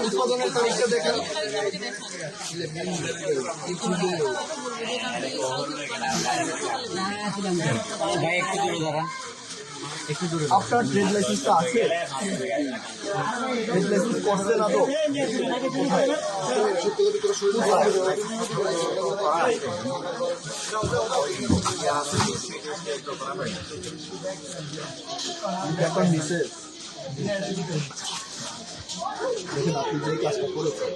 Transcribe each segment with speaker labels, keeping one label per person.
Speaker 1: উৎপাদনের তারিখটা দেখেন
Speaker 2: ভাই
Speaker 1: আপনার ট্রেড লাইসেন্সটা আছে? ট্রেড লাইসেন্স করছে না তো? নিচে। দেখেন আপনি যে কাজটা করেছেন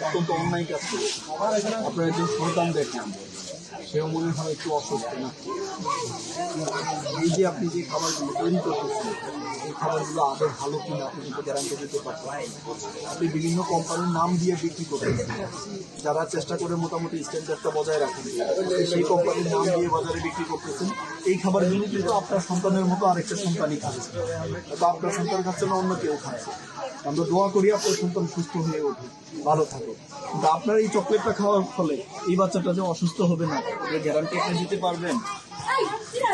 Speaker 1: অত্যন্ত অন্যায় কাজ করেছেন। আপনার একজন সন্তান দেখেন। সেও মনে হয় একটু অসুস্থ না। এই যে আপনি যে খাবারগুলো তৈরি করতেছেন, এই খাবারগুলো আদৌ ভালো কিনা আপনি কিন্তু গ্যারান্টি দিতে পারছেন আপনি বিভিন্ন কোম্পানির নাম দিয়ে বিক্রি করতেছেন যারা চেষ্টা করে মোটামুটি স্ট্যান্ডার্ডটা বজায় রাখেন সেই কোম্পানির নাম দিয়ে বাজারে বিক্রি করতেছেন। এই খাবারগুলো কিন্তু আপনার সন্তানের মতো আরেকটা সন্তানই খাচ্ছে তো আপনার সন্তান খাচ্ছে না অন্য কেউ খাচ্ছে আমরা দোয়া করি আপনার সন্তান সুস্থ হয়ে ওঠে ভালো থাকে কিন্তু আপনার এই চকলেটটা খাওয়ার ফলে এই বাচ্চাটা যে অসুস্থ হবে না গ্যারান্টি আপনি দিতে পারবেন।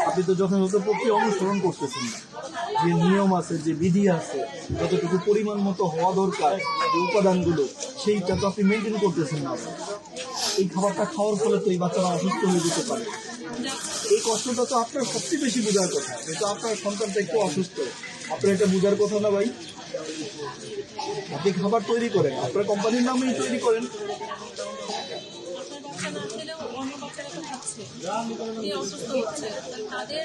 Speaker 1: আপনি তো যথাযথ প্রক্রিয়া অনুসরণ করতেছেন, যে নিয়ম আছে, যে বিধি আছে, যতটুকু পরিমাণ মতো হওয়া দরকার, যে উপাদানগুলো, সেইটা তো আপনি মেনটেন করতেছেন না। এই খাবারটা খাওয়ার ফলে তো এই বাচ্চারা অসুস্থ হয়ে যেতে পারে। এই কষ্টটা তো আপনার সবচেয়ে বেশি বোঝার কথা। কিন্তু আপনার সন্তানটা একটু অসুস্থ। আপনার এটা বোঝার কথা না ভাই? আপনি খাবার তৈরি করেন। আপনার কোম্পানির নামেই তৈরি করেন।
Speaker 3: অসুস্থ হচ্ছে? তাদের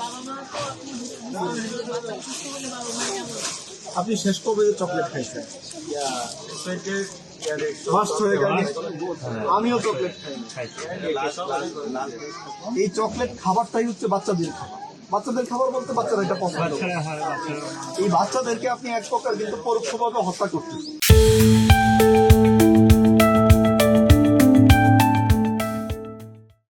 Speaker 3: বাবা মা তো আপনি বুঝতে পারবেন যে বাচ্চা সুস্থ হলে বাবা মা কেমন
Speaker 1: আপনি শেষ কবে চকলেট খাইছেন? হয়ে আমিও চকলেট খাই এই চকলেট খাবারটাই হচ্ছে বাচ্চাদের খাবার। বাচ্চাদের খাবার বলতে বাচ্চারা এটা পছন্দ এই বাচ্চাদেরকে আপনি এক প্রকার কিন্তু পরোক্ষভাবে হত্যা করতেছেন।